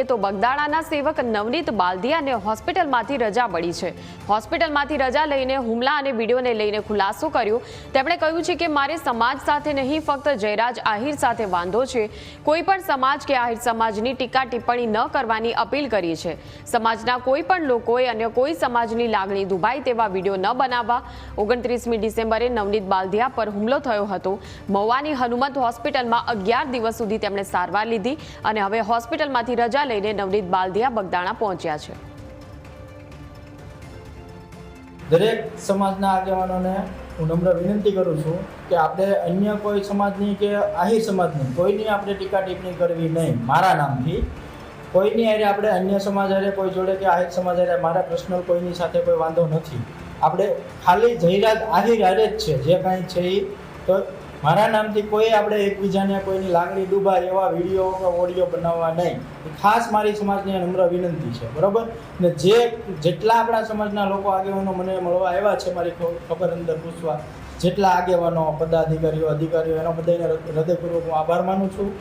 જોઈએ તો બગદાણાના સેવક નવનીત બાલદિયાને હોસ્પિટલમાંથી રજા મળી છે. હોસ્પિટલમાંથી રજા લઈને હુમલા અને વિડીયોને લઈને ખુલાસો કર્યો. તેમણે કહ્યું છે કે મારે સમાજ સાથે નહીં, ફક્ત જયરાજ આહિર સાથે વાંધો છે. કોઈ પણ સમાજ કે આહિર સમાજની ટીકા ટિપ્પણી ન કરવાની અપીલ કરી છે. સમાજના કોઈ પણ લોકોએ અન્ય કોઈ સમાજની લાગણી દુભાય તેવા વીડિયો ન બનાવવા. ઓગણત્રીસમી ડિસેમ્બરે નવનીત બાલદિયા પર હુમલો થયો હતો. મહુવાની હનુમંત હોસ્પિટલમાં અગિયાર દિવસ સુધી તેમણે સારવાર લીધી અને હવે હોસ્પિટલમાંથી રજા લઈને નવનીત બાલદિયા બગદાણા પહોંચ્યા છે. દરેક સમાજના આગેવાનોને હું નમ્ર વિનંતી કરું છું કે આપણે અન્ય કોઈ સમાજની કે આહિર સમાજની કોઈની આપણે ટીકા ટિપ્પણી કરવી નહીં, મારા નામથી. કોઈની હારે આપણે અન્ય સમાજ હારે, કોઈ જોડે કે આહિર સમાજ હારે, મારા પર્સનલ કોઈની સાથે કોઈ વાંધો નથી. આપણે ખાલી જયરાજ આહિર હારે જ છે, જે કાંઈ છે એ તો મારા નામથી કોઈ આપણે એકબીજાને કોઈની લાગણી ડૂબાય એવા વીડિયો કે ઓડિયો બનાવવા નહીં. ખાસ મારી સમાજની નમ્ર વિનંતી છે, બરાબર? ને જે જેટલા આપણા સમાજના લોકો આગેવાનો મને મળવા આવ્યા છે મારી ખબર અંદર પૂછવા, જેટલા આગેવાનો, પદાધિકારીઓ, અધિકારીઓ, એનો બધાને હૃદયપૂર્વક હું આભાર માનું છું.